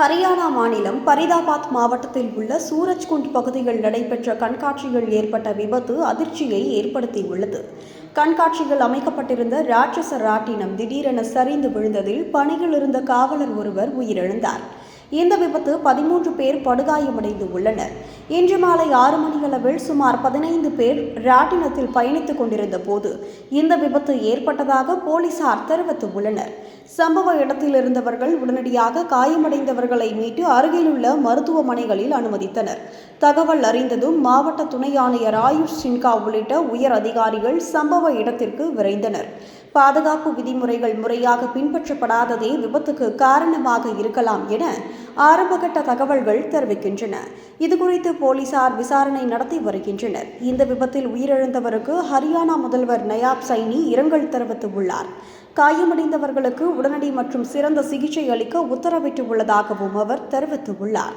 ஹரியானா மாநிலம் பரிதாபாத் மாவட்டத்தில் உள்ள சூரஜ்குண்ட் பகுதியில் நடைபெற்ற கண்காட்சியில் ஏற்பட்ட விபத்து அதிர்ச்சியை ஏற்படுத்தியுள்ளது. கண்காட்சியில் அமைக்கப்பட்டிருந்த ராட்சச ராட்டினம் திடீரென சரிந்து விழுந்ததில் பணியில் இருந்த காவலர் ஒருவர் உயிரிழந்தார். இந்த விபத்து பதிமூன்று பேர் படுகாயமடைந்து உள்ளனர் இன்று மாலை ஆறு மணியளவில் சுமார் பதினைந்து பேர் ராட்டினத்தில் பயணித்துக் கொண்டிருந்த போது இந்த விபத்து ஏற்பட்டதாக போலீசார் தெரிவித்துள்ளனர். சம்பவ இடத்தில் இருந்தவர்கள் உடனடியாக காயமடைந்தவர்களை மீட்டு அருகிலுள்ள மருத்துவமனைகளில் அனுமதித்தனர். தகவல் அறிந்ததும் மாவட்ட துணை ஆணையர் ஆயுஷ் சின்கா உள்ளிட்ட உயர் அதிகாரிகள் சம்பவ இடத்திற்கு விரைந்தனர். பாதுகாப்பு விதிமுறைகள் முறையாக பின்பற்றப்படாததே விபத்துக்கு காரணமாக இருக்கலாம் என ஆரம்பகட்ட தகவல்கள் தெரிவிக்கின்றன. இதுகுறித்து போலீசார் விசாரணை நடத்தி வருகின்றனர். இந்த விபத்தில் உயிரிழந்தவருக்கு ஹரியானா முதல்வர் நயாப் சைனி இரங்கல் தெரிவித்துள்ளார். காயமடைந்தவர்களுக்கு உடனடி மற்றும் சிறந்த சிகிச்சை அளிக்க உத்தரவிட்டுள்ளதாகவும் அவர் தெரிவித்துள்ளார்.